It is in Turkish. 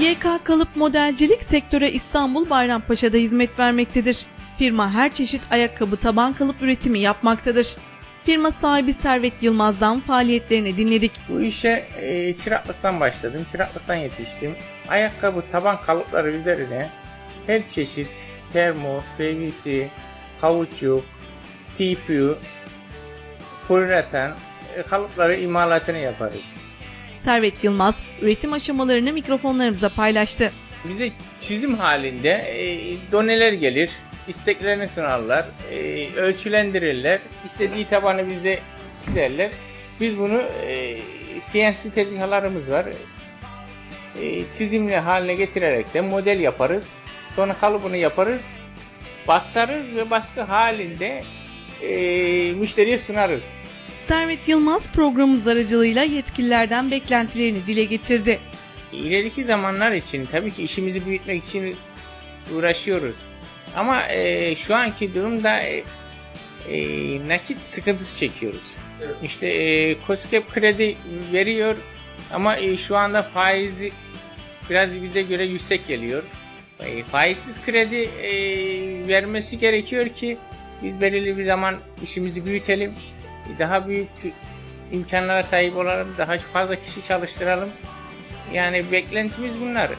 YK Kalıp Modelcilik sektöre İstanbul Bayrampaşa'da hizmet vermektedir. Firma her çeşit ayakkabı taban kalıp üretimi yapmaktadır. Firma sahibi Servet Yılmaz'dan faaliyetlerini dinledik. Bu işe e, çıraklıktan başladım. Çıraklıktan yetiştim. Ayakkabı taban kalıpları üzerine her çeşit termo, PVC, kauçuk, TPU, poliüretan e, kalıpları imalatını yaparız. Servet Yılmaz üretim aşamalarını mikrofonlarımıza paylaştı. Bize çizim halinde e, doneler gelir, isteklerini sunarlar, e, ölçülendirirler, istediği tabanı bize çizerler. Biz bunu e, CNC tezgahlarımız var. E, çizimli haline getirerek de model yaparız. Sonra kalıbını yaparız, basarız ve baskı halinde e, müşteriye sunarız. Servet Yılmaz programımız aracılığıyla yetkililerden beklentilerini dile getirdi. İleriki zamanlar için tabii ki işimizi büyütmek için uğraşıyoruz. Ama e, şu anki durumda e, e, nakit sıkıntısı çekiyoruz. İşte e, COSGAP kredi veriyor ama e, şu anda faizi biraz bize göre yüksek geliyor. E, faizsiz kredi e, vermesi gerekiyor ki biz belirli bir zaman işimizi büyütelim. Daha büyük imkanlara sahip olalım. Daha fazla kişi çalıştıralım. Yani beklentimiz bunlar.